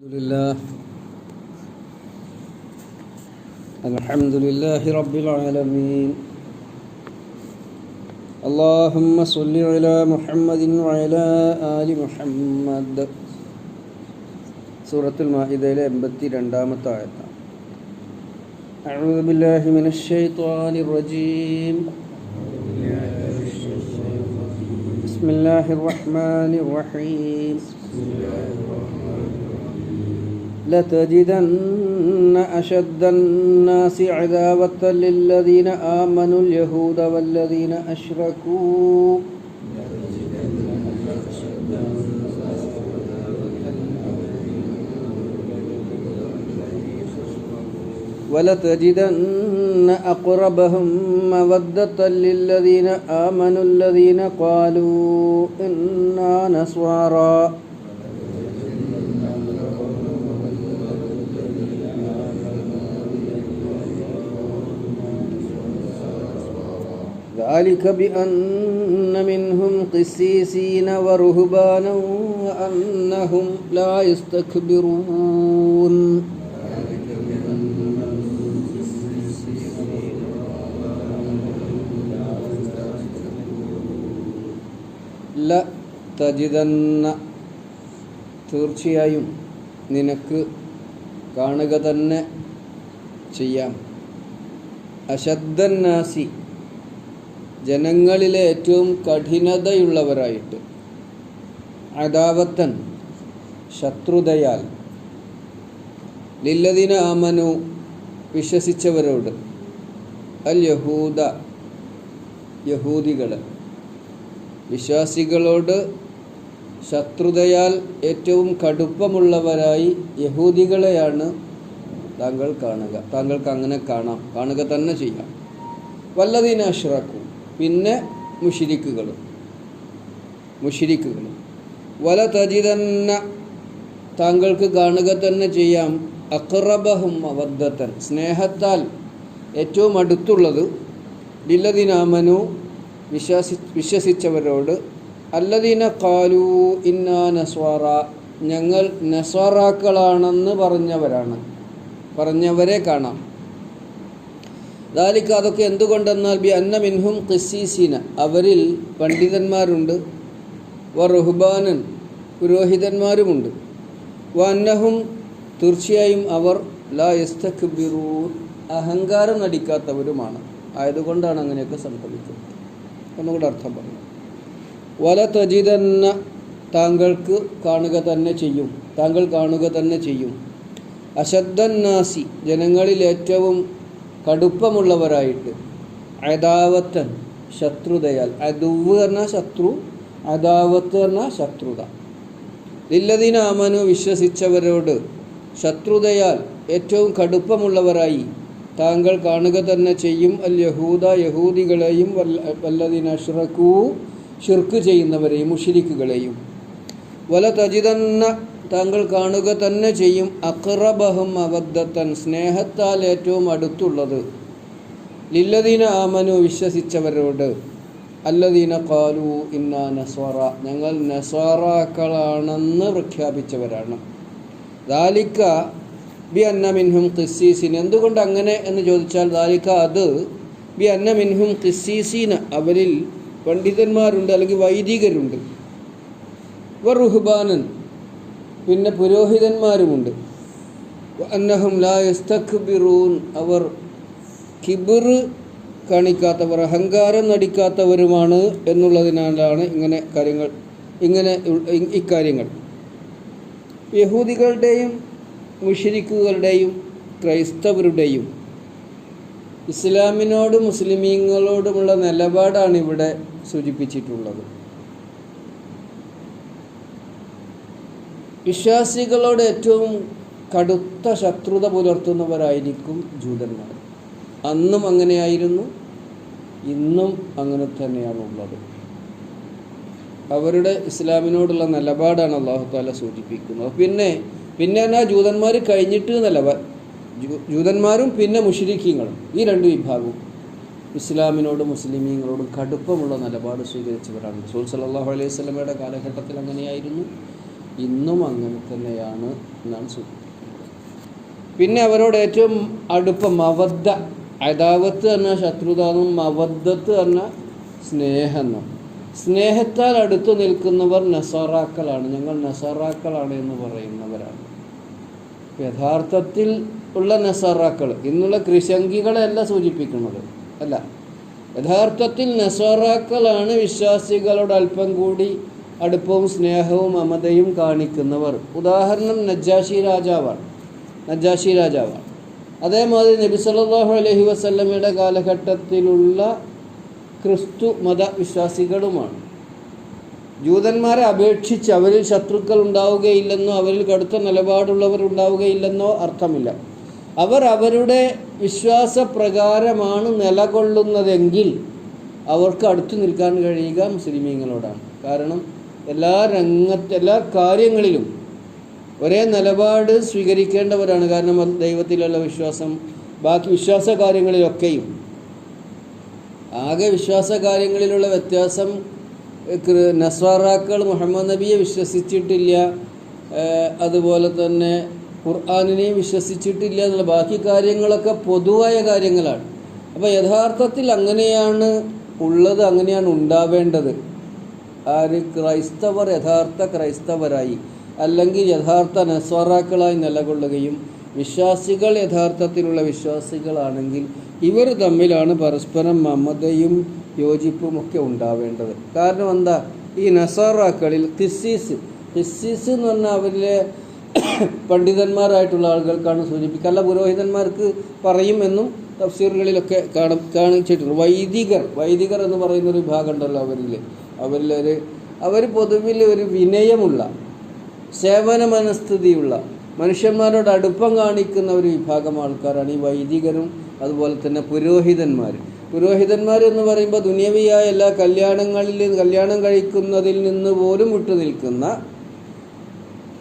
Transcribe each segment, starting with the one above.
الحمد لله. الحمد لله رب العالمين. اللهم صل على محمد وعلى آل محمد. سورة المائدة لأنبتي رندامة آيات أعوذ بالله من الشيطان الرجيم. بسم الله الرحمن الرحيم بسم الله الرحمن الرحيم. لتجدن أشد الناس عذابة للذين آمنوا اليهود والذين أشركوا. ولتجدن أقربهم مودة للذين آمنوا الذين قالوا إنا نصارى. ذلك بأن منهم قسيسين ورهبانا وأنهم لا يستكبرون ല തജിതന്ന തീർച്ചയായും നിനക്ക് കാണുക തന്നെ ചെയ്യാം അശദ്ധന്നാസി ജനങ്ങളിലെ ഏറ്റവും കഠിനതയുള്ളവരായിട്ട് അദാവത്തൻ ശത്രുതയാൽ ലില്ലദിന ആമനു വിശ്വസിച്ചവരോട് അൽ യഹൂദ യഹൂദികൾ വിശ്വാസികളോട് ശത്രുതയാൽ ഏറ്റവും കടുപ്പമുള്ളവരായി യഹൂദികളെയാണ് താങ്കൾ കാണുക. താങ്കൾക്ക് അങ്ങനെ കാണാം. കാണുക തന്നെ ചെയ്യാം. വല്ലതിനെ അഷ്റക്കും പിന്നെ മുഷിരിക്കുകളും. മുഷിരിക്കുകളും. വല തജിതന്ന താങ്കൾക്ക് കാണുക തന്നെ ചെയ്യാം. അക്രബഹും അവദ്ധത്തൻ. സ്നേഹത്താൽ ഏറ്റവും അടുത്തുള്ളത് ലില്ലദീനാമനു വിശ്വാസി വിശ്വസിച്ചവരോട് അല്ലദീന കാലു ഇന്നാ നസ്വാറ. ഞങ്ങൾ നസ്വാറാക്കളാണെന്ന് പറഞ്ഞവരാണ്. പറഞ്ഞവരെ കാണാം. ദാലിക്ക് അതൊക്കെ എന്തുകൊണ്ടെന്നാൽ ബി അന്ന മിൻഹും ഖിസീസീന. അവരിൽ പണ്ഡിതന്മാരുണ്ട്. വ റുഹ്ബാനൻ പുരോഹിതന്മാരുമുണ്ട്. വ അന്നഹും തീർച്ചയായും അവർ ലാ യസ്തക്ബിറൂ അഹങ്കാരം നടിക്കാത്തവരുമാണ്. ആയതുകൊണ്ടാണ് അങ്ങനെയൊക്കെ സംഭവിക്കുന്നത്. ഒന്നുകൂടെ അർത്ഥം പറഞ്ഞു വല തജിതന്ന താങ്കൾക്ക് കാണുക തന്നെ ചെയ്യും. താങ്കൾ കാണുക തന്നെ ചെയ്യും. അശദ്ധന്നാസി ജനങ്ങളിൽ ഏറ്റവും കടുപ്പമുള്ളവരായിട്ട്. അദാവത്തൻ ശത്രുതയാൽ. അതുവ് എന്ന ശത്രു അദാവത്ത് എന്ന ശത്രുത. ലില്ലദീന അമനു വിശ്വസിച്ചവരോട് ശത്രുതയാൽ ഏറ്റവും കടുപ്പമുള്ളവരായി താങ്കൾ കാണുക തന്നെ ചെയ്യും. അൽ യഹൂദ യഹൂദികളെയും വല്ലദീന അഷ്റക്കൂ ഷിർക്ക് ചെയ്യുന്നവരെയും മുഷിരിക്കുകളെയും. വല തജിതന്ന താങ്കൾ കാണുക തന്നെ ചെയ്യും. അക്റബഹും അബദ്ധത്തൻ. സ്നേഹത്താൽ ഏറ്റവും അടുത്തുള്ളത്. ലില്ലദീന ആമനു വിശ്വസിച്ചവരോട് അല്ലദീന കാലു ഇന്ന നസ്വറ. ഞങ്ങൾ നസ്വാറാക്കളാണെന്ന് പ്രഖ്യാപിച്ചവരാണ്. ദാലിക്ക ബി അന്ന മിൻഹും ഖിസ്സീസിൻ. എന്തുകൊണ്ട് അങ്ങനെ എന്ന് ചോദിച്ചാൽ ദാലിക്ക അത് ബി അന്ന മിൻഹും ഖിസീസീന അവരിൽ പണ്ഡിതന്മാരുണ്ട് അല്ലെങ്കിൽ വൈദികരുണ്ട്. വ റുഹ്ബാനൻ പിന്നെ പുരോഹിതന്മാരുമുണ്ട്. അന്നഹം ലാ യസ്തഖ്ബിറൂൻ അവർ കിബിർ കാണിക്കാത്തവർ അഹങ്കാരം നടിക്കാത്തവരുമാണ് എന്നുള്ളതിനാലാണ് ഇങ്ങനെ കാര്യങ്ങൾ ഇങ്ങനെ ഇക്കാര്യങ്ങൾ. യഹൂദികളുടെയും മുഷരിക്കുകളുടെയും ക്രൈസ്തവരുടെയും ഇസ്ലാമിനോടും മുസ്ലിമീങ്ങളോടുമുള്ള നിലപാടാണ് ഇവിടെ സൂചിപ്പിച്ചിട്ടുള്ളത്. വിശ്വാസികളോട് ഏറ്റവും കടുത്ത ശത്രുത പുലർത്തുന്നവരായിരിക്കും ജൂതന്മാർ. അന്നും അങ്ങനെയായിരുന്നു ഇന്നും അങ്ങനെ തന്നെയാണ് ഉള്ളത്. അവരുടെ ഇസ്ലാമിനോടുള്ള നിലപാടാണ് അള്ളാഹു താല സൂചിപ്പിക്കുന്നത്. പിന്നെ പിന്നെ എന്നാ ജൂതന്മാർ കഴിഞ്ഞിട്ട് നിലപാ ജൂതന്മാരും പിന്നെ മുഷരിക്കീങ്ങളും ഈ രണ്ട് വിഭാഗവും. ഇസ്ലാമിനോടും മുസ്ലിമീങ്ങളോടും കടുപ്പമുള്ള നിലപാട് സ്വീകരിച്ചവരാണ് റസൂൽ അലൈഹി സ്വലമയുടെ കാലഘട്ടത്തിൽ അങ്ങനെയായിരുന്നു. ഇന്നും അങ്ങനെ തന്നെയാണ് എന്നാണ് സൂചിപ്പിക്കുന്നത്. പിന്നെ അവരോട് ഏറ്റവും അടുപ്പം മവദ്ദ അതാവത്ത് എന്ന ശത്രുതാന്നും മവദ്ദത്ത് എന്ന സ്നേഹെന്നും. സ്നേഹത്താൽ അടുത്തു നിൽക്കുന്നവർ നസാറാക്കളാണ്. ഞങ്ങൾ നസാറാക്കളാണ് എന്ന് പറയുന്നവരാണ്. യഥാർത്ഥത്തിൽ ഉള്ള നസാറാക്കൾ. ഇന്നുള്ള കൃശങ്കികളെയല്ല സൂചിപ്പിക്കുന്നത്. അല്ല യഥാർത്ഥത്തിൽ നസാറാക്കളാണ് വിശ്വാസികളോട് അല്പം കൂടി അടുപ്പവും സ്നേഹവും മമതയും കാണിക്കുന്നവർ. ഉദാഹരണം നജ്ജാഷി രാജാവാണ്. നജ്ജാഷി രാജാവാണ്. അതേമാതിരി നബി സല്ലാഹു അലഹി വസല്ലമയുടെ കാലഘട്ടത്തിലുള്ള ക്രിസ്തു മത വിശ്വാസികളുമാണ് ജൂതന്മാരെ അപേക്ഷിച്ച് അവരിൽ ശത്രുക്കൾ ഉണ്ടാവുകയില്ലെന്നോ അവരിൽ കടുത്ത നിലപാടുള്ളവർ ഉണ്ടാവുകയില്ലെന്നോ അർത്ഥമില്ല. അവർ അവരുടെ വിശ്വാസപ്രകാരമാണ് നിലകൊള്ളുന്നതെങ്കിൽ അവർക്ക് അടുത്തു നിൽക്കാൻ കഴിയുക മുസ്ലിമീങ്ങളോടാണ്. കാരണം എല്ലാ രംഗത്ത് എല്ലാ കാര്യങ്ങളിലും ഒരേ നിലപാട് സ്വീകരിക്കേണ്ടവരാണ്. കാരണം ദൈവത്തിലുള്ള വിശ്വാസം ബാക്കി വിശ്വാസ കാര്യങ്ങളിലൊക്കെയും ആകെ വിശ്വാസ കാര്യങ്ങളിലുള്ള വ്യത്യാസം നസ്വാറാക്കൾ മുഹമ്മദ് നബിയെ വിശ്വസിച്ചിട്ടില്ല അതുപോലെ തന്നെ ഖുർആാനിനെയും വിശ്വസിച്ചിട്ടില്ല എന്നുള്ള ബാക്കി കാര്യങ്ങളൊക്കെ പൊതുവായ കാര്യങ്ങളാണ്. അപ്പോൾ യഥാർത്ഥത്തിൽ അങ്ങനെയാണ് ഉള്ളത് അങ്ങനെയാണ് ഉണ്ടാവേണ്ടത്. ആര് ക്രൈസ്തവർ യഥാർത്ഥ ക്രൈസ്തവരായി അല്ലെങ്കിൽ യഥാർത്ഥ നസ്വാറാക്കളായി നിലകൊള്ളുകയും വിശ്വാസികൾ യഥാർത്ഥത്തിലുള്ള വിശ്വാസികളാണെങ്കിൽ ഇവർ തമ്മിലാണ് പരസ്പരം മമതയും യോജിപ്പും ഒക്കെ ഉണ്ടാവേണ്ടത്. കാരണം എന്താ? ഈ നസാറാക്കളിൽ കിസ്സീസ് കിസ്സീസ് എന്ന് പറഞ്ഞാൽ അവരിലെ പണ്ഡിതന്മാരായിട്ടുള്ള ആളുകൾക്കാണ് സൂചിപ്പിക്കുക. അല്ല പുരോഹിതന്മാർക്ക് പറയുമെന്നും തഫ്സീറുകളിലൊക്കെ കാണ കാണിച്ചിട്ടുണ്ട്. വൈദികർ വൈദികർ എന്ന് പറയുന്ന ഒരു വിഭാഗം ഉണ്ടല്ലോ അവരിൽ അവരിലൊരു അവർ പൊതുവിൽ ഒരു വിനയമുള്ള സേവന മനസ്ഥിതിയുള്ള മനുഷ്യന്മാരോട് അടുപ്പം കാണിക്കുന്ന ഒരു വിഭാഗം ആൾക്കാരാണ് ഈ വൈദികരും അതുപോലെ തന്നെ പുരോഹിതന്മാർ പുരോഹിതന്മാർ എന്ന് പറയുമ്പോൾ ദുനിയവിയായ എല്ലാ കല്യാണങ്ങളിൽ കല്യാണം കഴിക്കുന്നതിൽ നിന്ന് പോലും വിട്ടു നിൽക്കുന്ന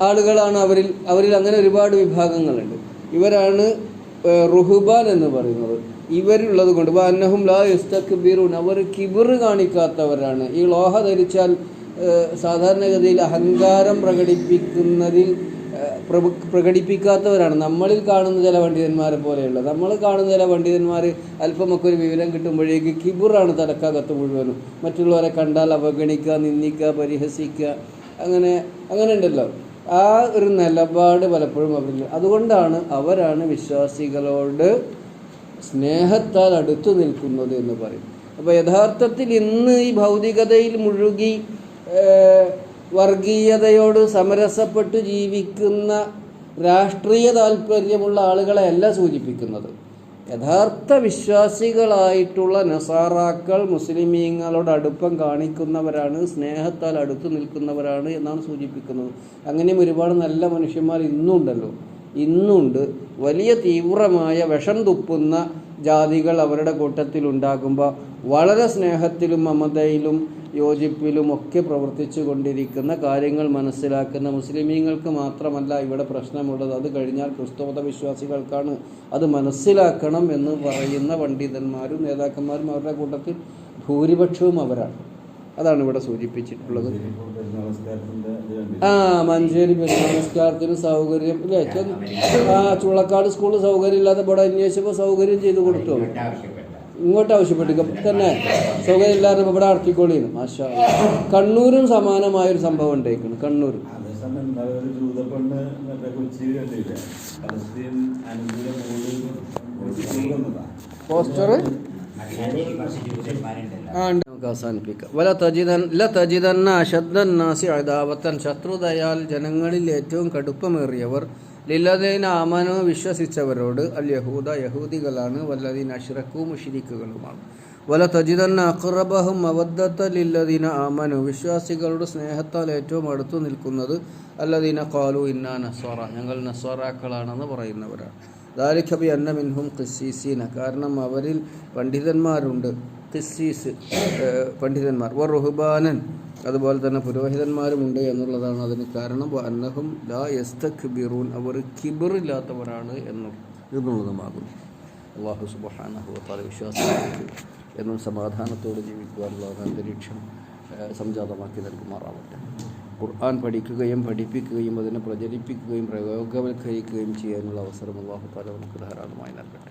ആളുകളാണ് അവരിൽ അവരിൽ അങ്ങനെ ഒരുപാട് വിഭാഗങ്ങളുണ്ട്. ഇവരാണ് റുഹുബാൻ എന്ന് പറയുന്നത്. ഇവരുള്ളത് കൊണ്ട് അന്നഹും ലാ യുസ്തക്ബിറൂൻ അവർ കിബിർ കാണിക്കാത്തവരാണ്. ഈ ലോഹ ധരിച്ചാൽ സാധാരണഗതിയിൽ അഹങ്കാരം പ്രകടിപ്പിക്കുന്നതിൽ പ്രകടിപ്പിക്കാത്തവരാണ്. നമ്മളിൽ കാണുന്ന ചില പണ്ഡിതന്മാരെ പോലെയുള്ള നമ്മൾ കാണുന്ന ചില പണ്ഡിതന്മാർ അല്പമൊക്കെ ഒരു വിവരം കിട്ടുമ്പോഴേക്ക് കിബുറാണ് തലക്കകത്ത് മുഴുവനും. മറ്റുള്ളവരെ കണ്ടാൽ അവഗണിക്കുക നിന്ദിക്കുക പരിഹസിക്കുക അങ്ങനെ അങ്ങനെ ഉണ്ടല്ലോ. ആ ഒരു നിലപാട് പലപ്പോഴും അവരില്ല അതുകൊണ്ടാണ് അവരാണ് വിശ്വാസികളോട് സ്നേഹത്താൽ അടുത്തു നിൽക്കുന്നത് എന്ന് പറയും അപ്പോൾ യഥാർത്ഥത്തിൽ ഇന്ന് ഈ ഭൗതികതയിൽ മുഴുകി വർഗീയതയോട് സമരസപ്പെട്ട് ജീവിക്കുന്ന രാഷ്ട്രീയ താല്പര്യമുള്ള ആളുകളെ അല്ല സൂചിപ്പിക്കുന്നത്. യഥാർത്ഥ വിശ്വാസികളായിട്ടുള്ള നസാറാക്കൾ മുസ്ലിമീങ്ങളോട് അടുപ്പം കാണിക്കുന്നവരാണ് സ്നേഹത്താൽ അടുത്തു നിൽക്കുന്നവരാണ് എന്നാണ് സൂചിപ്പിക്കുന്നത്. അങ്ങനെയും ഒരുപാട് നല്ല മനുഷ്യന്മാർ ഇന്നുണ്ടല്ലോ. ഇന്നുണ്ട്. വലിയ തീവ്രമായ വിഷം തുപ്പുന്ന ജാതികൾ അവരുടെ കൂട്ടത്തിൽ ഉണ്ടാകുമ്പോൾ വളരെ സ്നേഹത്തിലും മമതയിലും യോജിപ്പിലും ഒക്കെ പ്രവർത്തിച്ചു കൊണ്ടിരിക്കുന്ന കാര്യങ്ങൾ മനസ്സിലാക്കുന്ന മുസ്ലിമീങ്ങൾക്ക് മാത്രമല്ല ഇവിടെ പ്രശ്നമുള്ളത്. അത് കഴിഞ്ഞാൽ ക്രിസ്തുമത വിശ്വാസികൾക്കാണ്. അത് മനസ്സിലാക്കണം എന്ന് പറയുന്ന പണ്ഡിതന്മാരും നേതാക്കന്മാരും അവരുടെ കൂട്ടത്തിൽ ഭൂരിപക്ഷവും അവരാണ്. അതാണ് ഇവിടെ സൂചിപ്പിച്ചിട്ടുള്ളത്? ആ മഞ്ചേരി പെരുന്നാൾ നമസ്കാരത്തിന് സൗകര്യം ഇല്ലേ? ആ ചുളക്കാട് സ്കൂളിൽ സൗകര്യം ഇല്ലാതെ ഇവിടെ അന്വേഷിച്ചപ്പോൾ സൗകര്യം ചെയ്തു കൊടുത്തു? ഇങ്ങോട്ട് ആവശ്യപ്പെട്ടു തന്നെ സുഖമില്ലാതെ ഇല്ലാതെ ഇവിടെ നടത്തിക്കോളിന്ന്. മാഷാ കണ്ണൂരും കണ്ണൂരും സമാനമായൊരു സംഭവം ഉണ്ടായിരിക്കുന്നു കണ്ണൂർ ഒരു പോസ്റ്റർ. നമുക്ക് അവസാനിപ്പിക്കാം. വല ല ശത്രുതയാൽ ജനങ്ങളിൽ ഏറ്റവും കടുപ്പമേറിയവർ ലില്ലതീന ആമനു വിശ്വസിച്ചവരോട് അൽ യഹൂദ യഹൂദികളാണ് വല്ലദീൻ അഷ്റഖു മുഷിരിക്കുകളുമാണ്. വല തജിതന്ന അക്രബഹും അവദ്ദത്ത ലില്ലദീന ആമനു വിശ്വാസികളുടെ സ്നേഹത്താൽ ഏറ്റവും അടുത്തു നിൽക്കുന്നത് അല്ലദീന കാലു ഇന്നാ നസ്വറ ഞങ്ങൾ നസ്വറാക്കളാണെന്ന് പറയുന്നവരാണ്. ദാരിഖബി അന്ന മിൻഹും ഖിസ്സീസീന കാരണം അവരിൽ പണ്ഡിതന്മാരുണ്ട്. ഖിസ്സീസ് ഏഹ്, പണ്ഡിതന്മാർ. വ റുഹുബാനൻ അതുപോലെ തന്നെ പുരോഹിതന്മാരുമുണ്ട് എന്നുള്ളതാണ് അതിന് കാരണം. അന്നഹും ലാ യസ്തക്ബിറൂൻ അവർ കിബിറില്ലാത്തവരാണ് എന്നു എന്നുള്ളതുമാകുന്നു അള്ളാഹു സുബ്ഹാനഹു വതആല വിശ്വാസികൾക്ക് എന്നും സമാധാനത്തോടെ ജീവിക്കുവാനുള്ള അന്തരീക്ഷം സംജാതമാക്കി നൽകുമാറാവട്ടെ. ഖുർആൻ പഠിക്കുകയും പഠിപ്പിക്കുകയും അതിനെ പ്രചരിപ്പിക്കുകയും പ്രയോഗവൽക്കരിക്കുകയും ചെയ്യാനുള്ള അവസരം അള്ളാഹു താല നമുക്ക് ധാരാളമായി നൽകട്ടെ.